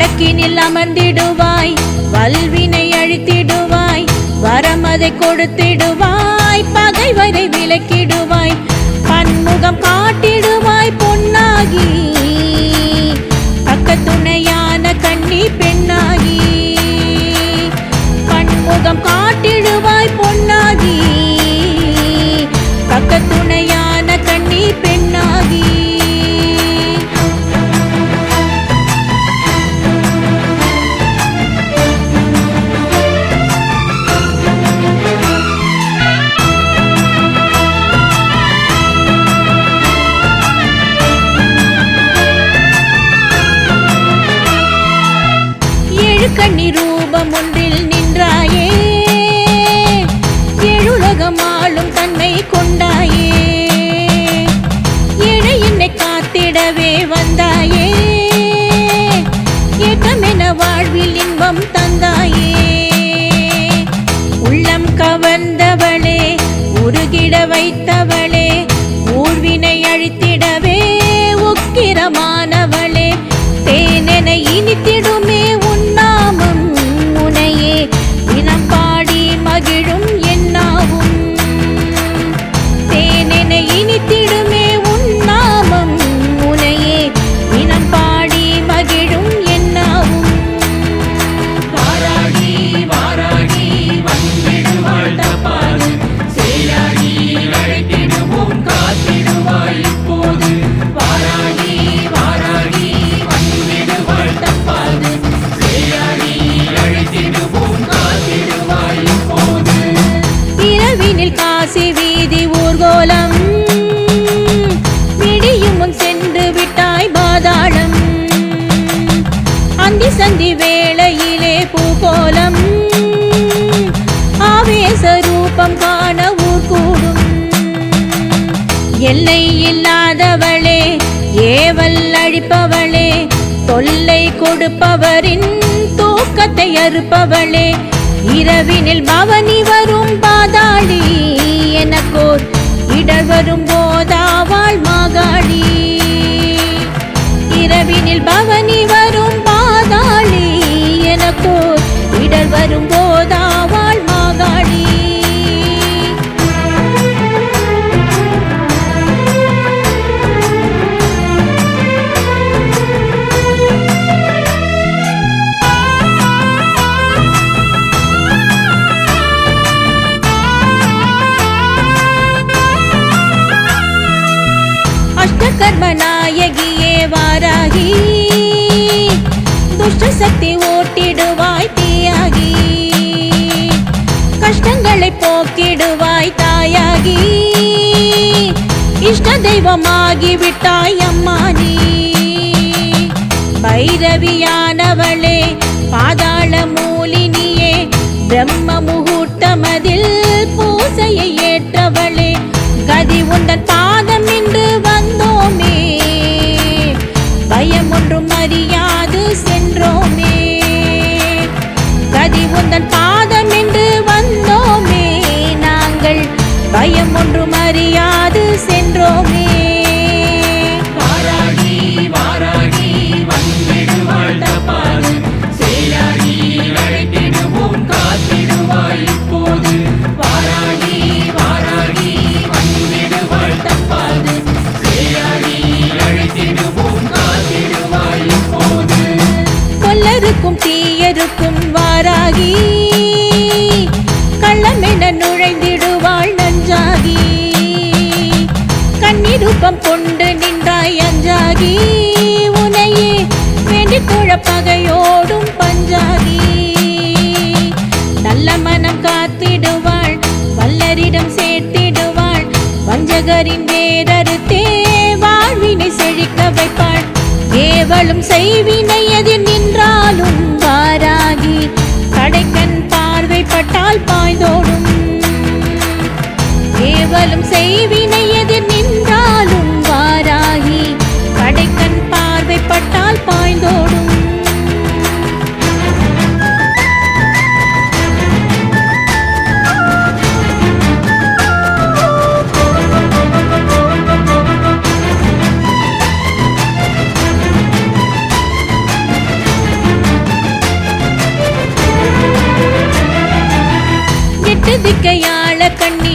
வடக்கினில் அமர்ந்திடுவாய் வல்வினை அழித்திடுவாய் வரமதை கொடுத்திடுவாய் பகைவரை விலக்கிடுவாய் பன்முகம் காட்டிடுவாய் பொன்னாகி பக்க துணையான கண்ணி பெண்ணாகி பன்முகம் காட்டி வைத்த மறுப்பவளே இரவினில் பவனி வரும் பாதாளி எனக்கோர் இடர் வரும் போதாவாள் மாகாளி. இரவினில் பவனி வரும் பாதாளி எனக்கோர் இடர் வரும் காட்டிடுவாய் தீயாகி. கஷ்டங்களை போக்கிடுவாய் தாயாகி. இஷ்ட தெய்வமாகி விட்டாய் அம்மா நீ பைரவியானவளே பாதாள மூலினியே பிரம்ம முகூர்த்தமதில் பூசையை ஏற்றவளே. கதி உந்தன் பா பகையோடும் பஞ்சாதி. நல்ல மனம் காத்திடுவாள் வல்லரிடம் சேர்த்திடுவாள் வஞ்சகரின் வேறறுத்தே வாழ்வினை செழிக்க வைப்பாள். ஏவலும் செய்வினை எதிர் நின்றாலும் வாராகி கடைக்கண் பார்வைப்பட்டால் பாய்ந்தோடும். ஏவலும் செய்வினை எதிர் நின்றாலும் வாராகி கடைக்கண் பார்வைப்பட்டால் பாய்ந்தோடும்.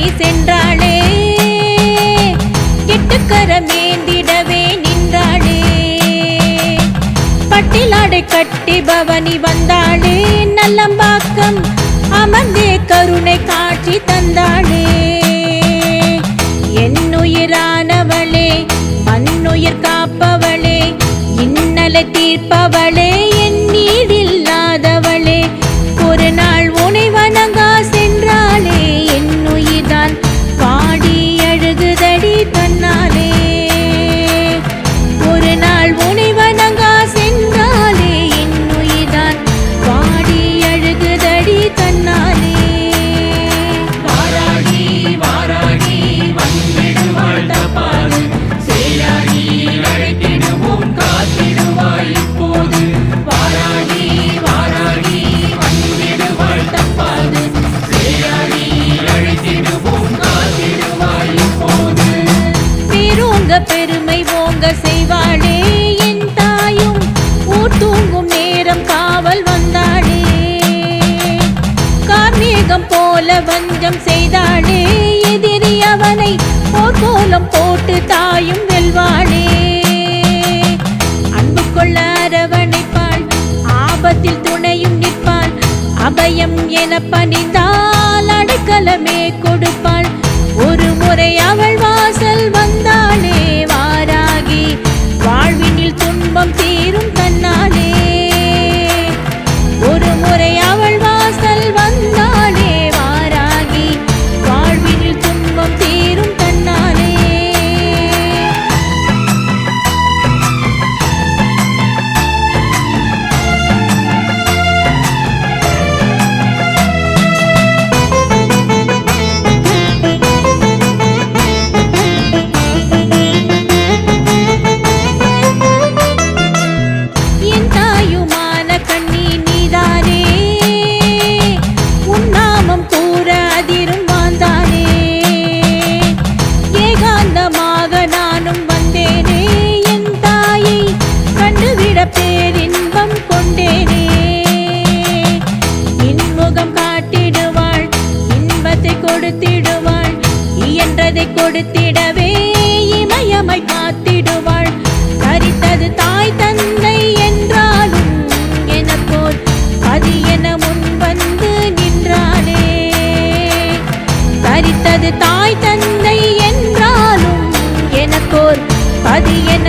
சென்றாளே. எட்டுக்கரமேந்திடவே நின்றாளே. பட்டிலாடை கட்டி பவனி வந்தாளே. நல்லம்பாக்கம் அமர்ந்தே கருணை காட்சி தந்தாளே. என்னுயிரானவளே மண்ணுயிர் காப்பவளே இன்னலை தீர்ப்பவளே அபயம் என பணிந்து அது என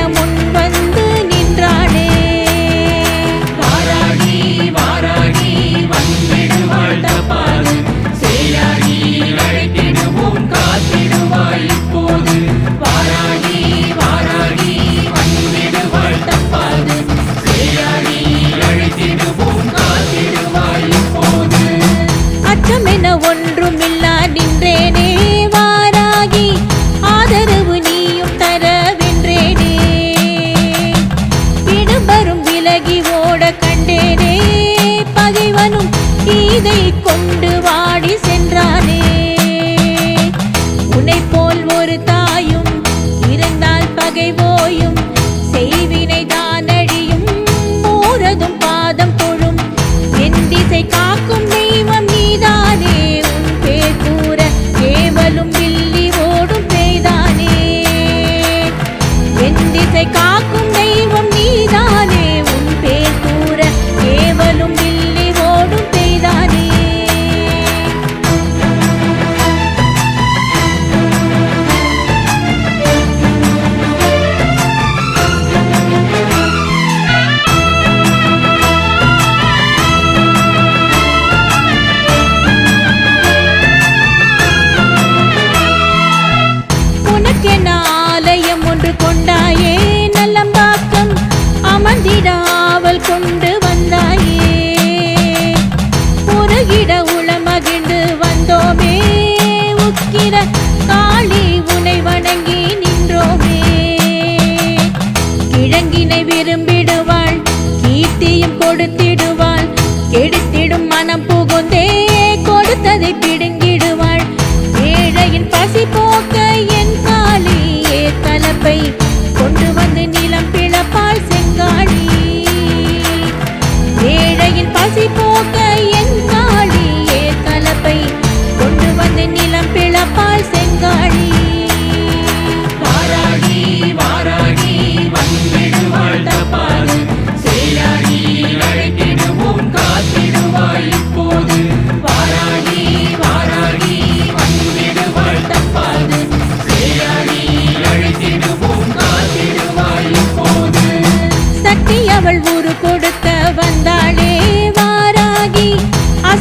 கொடுத்திடுவார்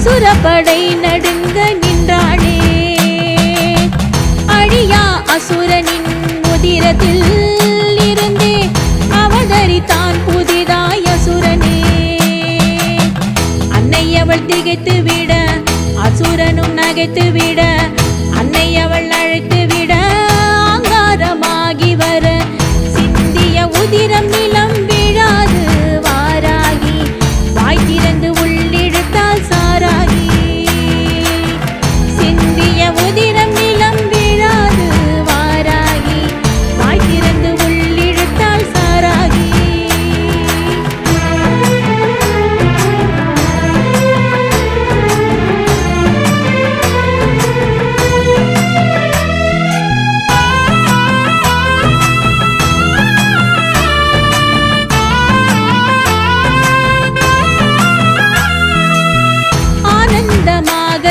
அசுரப்படை நடுங்க நின்றாளே. அழியா அசுரனின் உதிரத்தில் இருந்தே அவதரித்தான் புதிதாய் அசுரனே. அன்னை அவள் திகைத்து விட அசுரனும் நகைத்து விட அன்னை அவள் அழைத்து விட ஆங்காரமாகி வர சிந்திய உதிரம்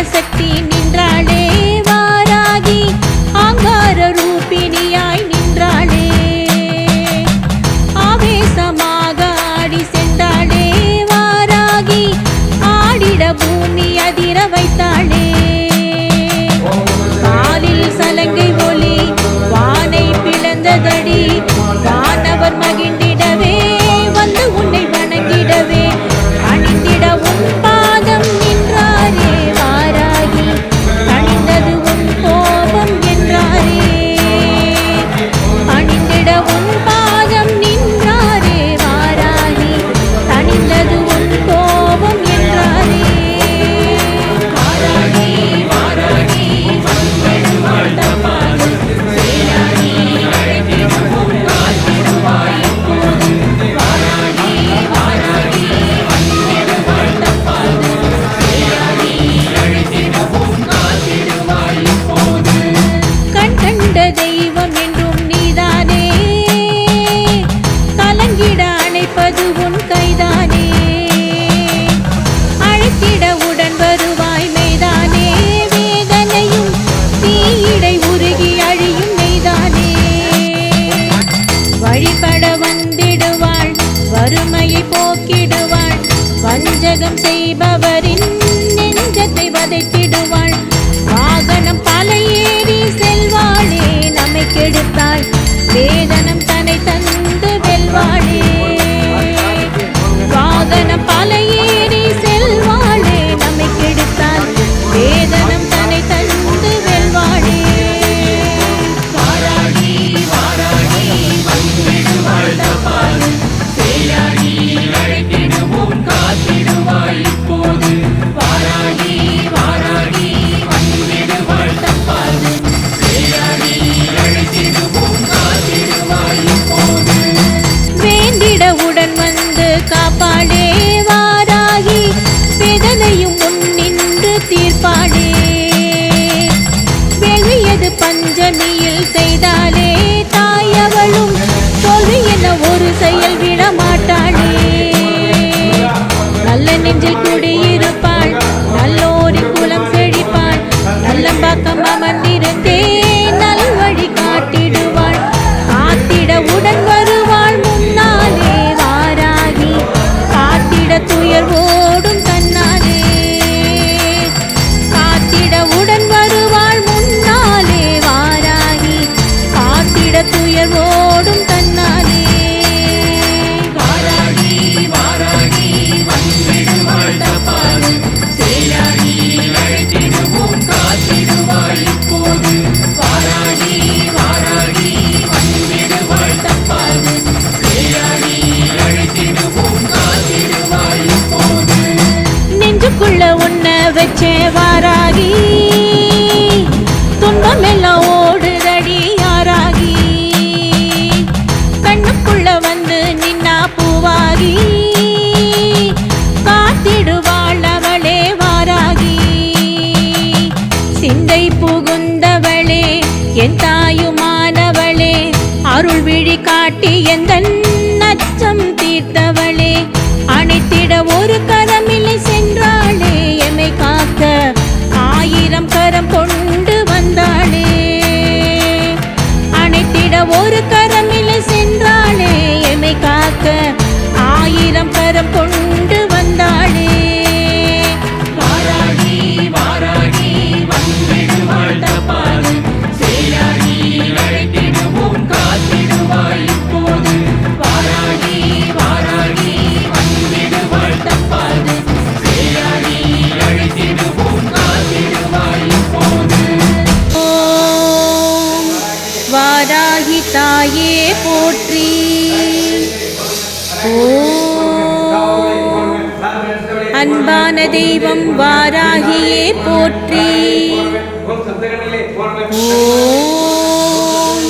பராசக்தி அருள் விழி எந்த நச்சம் தீர்த்தவளே அணைத்திட ஒரு கரமில்லை சென்றாளே எமை காக்க ஆயிரம் கரம் கொண்டு வந்தாளே. அணைத்திட ஒரு கரமில்லை சென்றாளே எமை காக்க ஆயிரம் கரம் கொண்டு தெய்வம் வாராகியே போற்றி ஓம்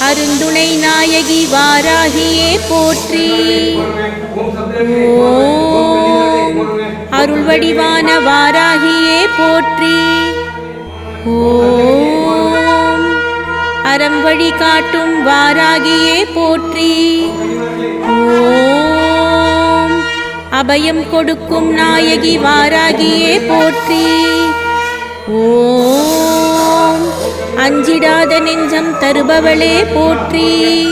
அருந்துணை நாயகி வாராகியே போற்றி ஓம் அருள் வடிவான வாராகியே போற்றி ஓம் அறம் வழி காட்டும் வாராகியே போற்றி ஓம் அபயம் கொடுக்கும் நாயகி வாராகியே போற்றி. ஓம். அஞ்சிடாத நெஞ்சம் தருபவளே போற்றி.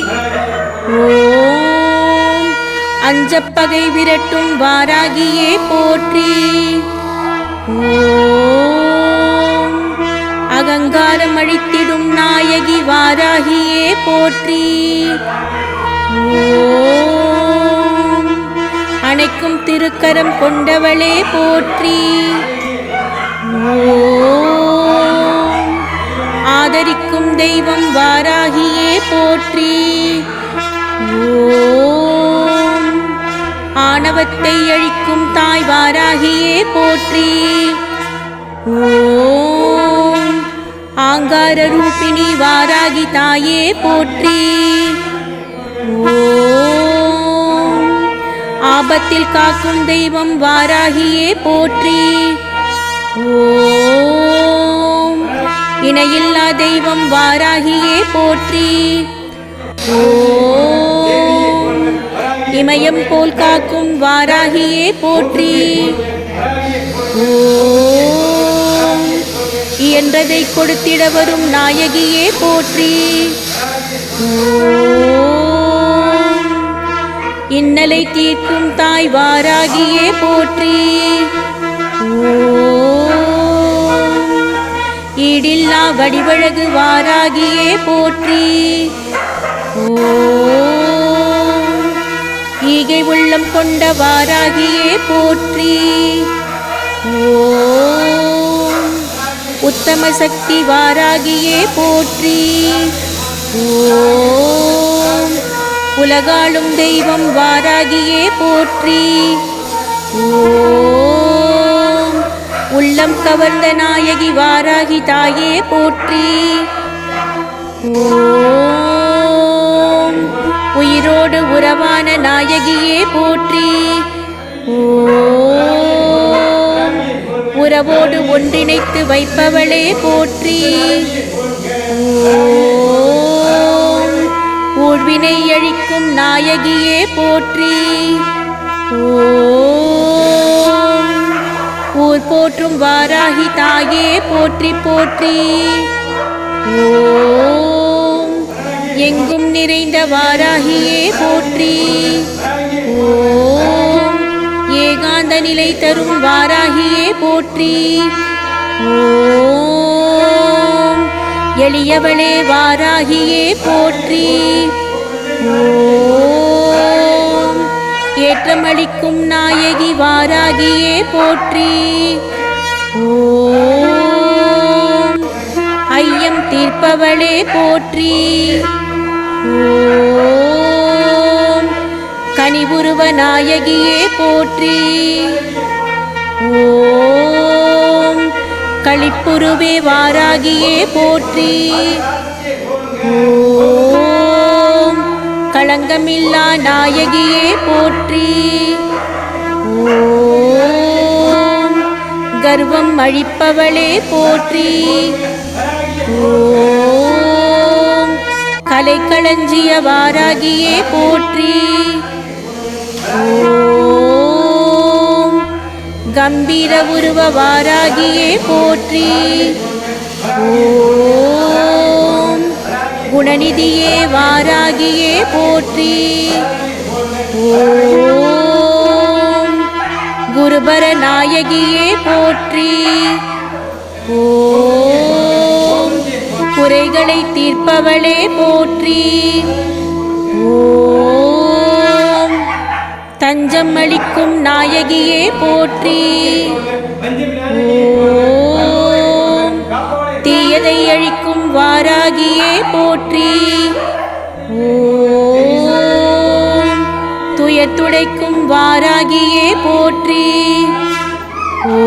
ஓம். அஞ்சப்பகை விரட்டும் வாராகியே போற்றி. ஓம். அகங்காரம் அழித்திடும் நாயகி வாராகியே போற்றி. ஓம். அணைக்கும் திருக்கரம் கொண்டவளே போற்றி. ஆதரிக்கும் தெய்வம் வாராகியே போற்றி. ஓம். ஆணவத்தை அழிக்கும் தாய் வாராகியே போற்றி. ஓம். ஆங்கார ரூபிணி வாராகி தாயே போற்றி. ஓ ஆபத்தில் காக்கும் தெய்வம் வாராகியே போற்றி. ஓம். இணையில்லா தெய்வம் வாராகியே போற்றி. ஓம். இமயம் போல் காக்கும் வாராகியே போற்றி. ஓம். இயன்றதை கொடுத்திட வரும் நாயகியே போற்றி. ஓ இன்னலை தீர்க்கும் தாய் வாராகியே போற்றி. ஓம் ஈடில்லா வடிவழகு வாராகியே போற்றி. ஓம் ஈகை உள்ளம் கொண்ட வாராகியே போற்றி. ஓம் உத்தம சக்தி வாராகியே போற்றி. ஓ உலகாளும் தெய்வம் வாராகியே போற்றி. ஓம். உள்ளம் கவர்ந்த நாயகி வாராகி தாயே போற்றி. ஓம். உயிரோடு உறவான நாயகியே போற்றி. ஓம். உறவோடு ஒன்றிணைத்து வைப்பவளே போற்றி. ஓ ஊழ்வினை அழிக்கும் நாயகியே போற்றி. ஓம் ஊர் போற்றும் வாராகி தாயே போற்றி போற்றி. ஓம் எங்கும் நிறைந்த வாராகியே போற்றி. ஓம் ஏகாந்த நிலை தரும் வாராகியே போற்றி. ஓம் எளியவளே வாராகியே போற்றி. ஓம் ஏற்றமளிக்கும் நாயகி வாராகியே போற்றி. ஓம். ஐயம் தீர்ப்பவளே போற்றி. ஓம். கனிவுருவ நாயகியே போற்றி. ஓம். களிப்புருவே வாராகியே போற்றி. ஓம். களங்கமில்லா நாயகியே போற்றி. ஓம் கர்வம் அழிப்பவளே போற்றி. ஓம் கலைக்களஞ்சிய வாராகியே போற்றி. ஓம் கம்பீர உருவ வாராகியே போற்றி. ஓம் குணநிதியே வாராகியே போற்றி. ஓம் குருபர நாயகியே போற்றி. ஓம் குறைகளை தீர்ப்பவளே போற்றி. ஓம் தஞ்சம் அளிக்கும் நாயகியே போற்றி. ஓம் வாராகியே போற்றி. ஓம். துயர் துடைக்கும் வாராகியே போற்றி. ஓம்.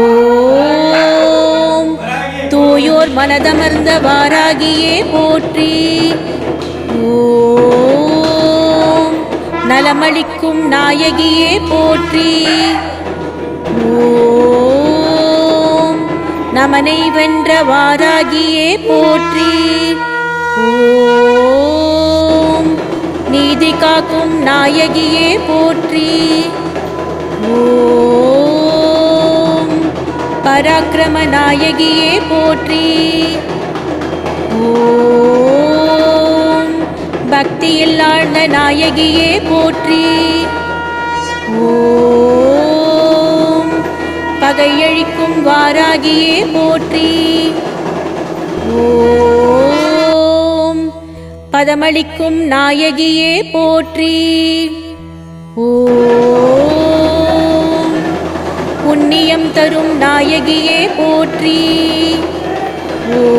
தூயோர் மனதமர்ந்த வாராகியே போற்றி. ஓம். நலமளிக்கும் நாயகியே போற்றி. ஓ நமனை வென்ற வாராகியே போற்றி. ஓம் நீதி காக்கும் நாயகியே போற்றி. ஓம் பராக்கிரம நாயகியே போற்றி. ஓம் பக்தியில் ஆழ்ந்த நாயகியே போற்றி. ஓ பகையழிக்கும் வாராகியே போற்றி. ஓம் பதமளிக்கும் நாயகியே போற்றி. ஓம் புண்ணியம் தரும் நாயகியே போற்றி. ஓம்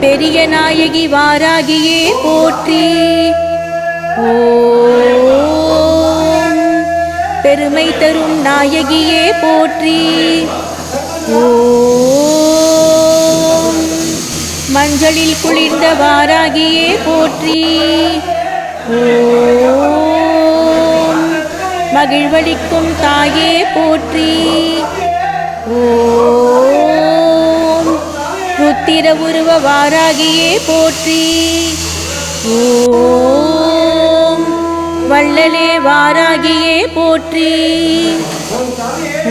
பெரிய நாயகி வாராகியே போற்றி. ஓ பெருமை தரும் நாயகியே போற்றி. ஓம். மஞ்சளில் குளிர்ந்த வாராகியே போற்றி. ஓம். மகிழ்வளிக்கும் தாயே போற்றி. ஓம். ருத்திர உருவ வாராகியே போற்றி. ஓம். வள்ளலே வாராகியே போற்றி.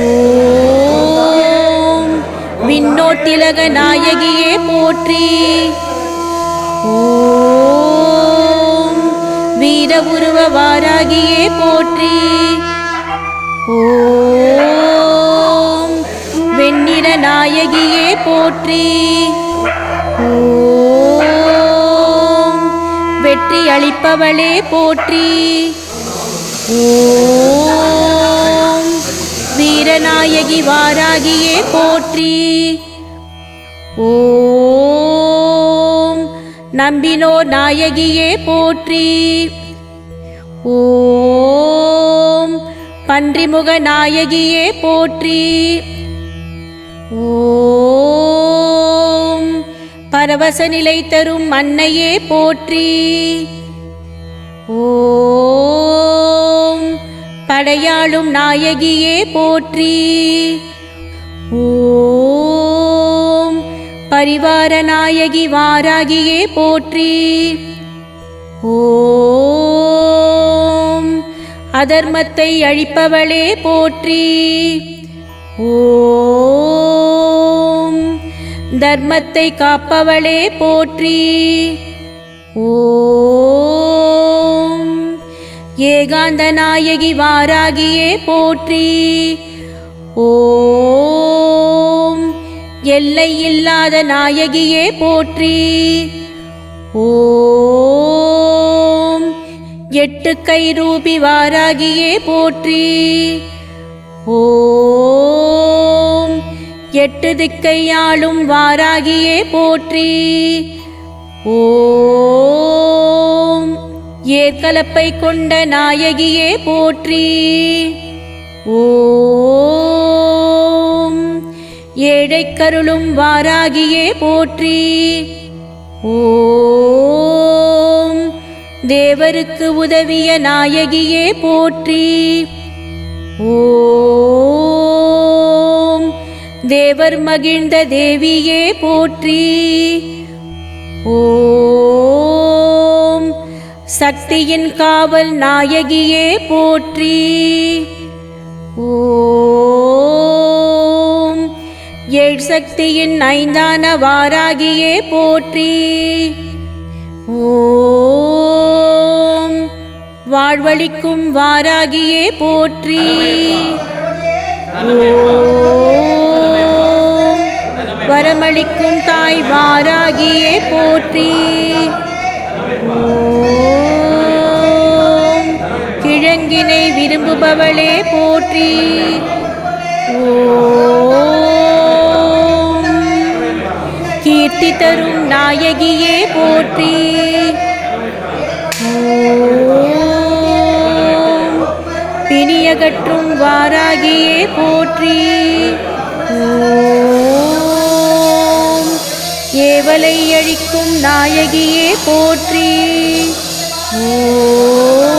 ஓம் விண்ணோட்டிலக நாயகியே போற்றி. ஓம் வீர உருவ வாராகியே போற்றி. ஓம் வெண்ணிற நாயகியே போற்றி. போற்றி அளிப்பவளே போற்றி. ஓம் வீரநாயகி வாராகியே போற்றி. ஓம் நம்பினோர் நாயகியே போற்றி. ஓம் பன்றிமுக நாயகியே போற்றி. ஓம் பரவச நிலை தரும் அன்னையே போற்றி. ஓம் படையாளும் நாயகியே போற்றி. ஓம் பரிவார நாயகி வாராகியே போற்றி. ஓம் அதர்மத்தை அழிப்பவளே போற்றி. ஓ தர்மத்தை காப்பவளே போற்றி. ஓம். ஏகாந்த நாயகி வாராகியே போற்றி. ஓம். எல்லை இல்லாத நாயகியே போற்றி. ஓம். எட்டு கை ரூபி வாராகியே போற்றி. ஓம். எட்டு திக்கையாளும் வாராகியே போற்றி. ஓம் ஏற்கலப்பை கொண்ட நாயகியே போற்றி. ஓம் ஏழை கருளும் வாராகியே போற்றி. ஓம் தேவருக்கு உதவிய நாயகியே போற்றி. ஓ தேவர் மகிழ்ந்த தேவியே போற்றி. ஓம் சக்தியின் காவல் நாயகியே போற்றி. ஓம் ஏழ் சக்தியின் ஐந்தான வாராகியே போற்றி. ஓம் வாழ்வழிக்கும் வாராகியே போற்றி. ஓம் வரமளிக்கும் தாய் வாராகியே போற்றி. ஓம். கிழங்கினை விரும்புபவளே போற்றி. ஓம். கீர்த்தி தரும் நாயகியே போற்றி. பிணியகற்றும் வாராகியே போற்றி. ஓ கவலை அழிக்கும் நாயகியே போற்றி. ஓம்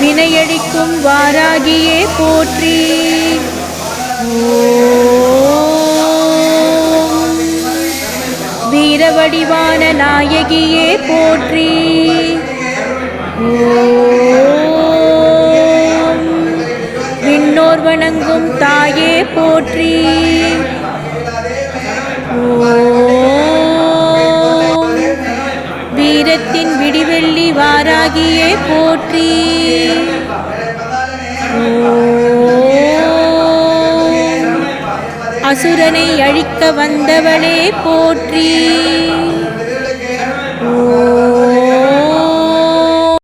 வினையழிக்கும் வாராகியே போற்றி. வீரவடிவான நாயகியே போற்றி. விண்ணோர் வணங்கும் தாயே வாராகியே போற்றி. அசுரனை அழிக்க வந்தவளே போற்றி.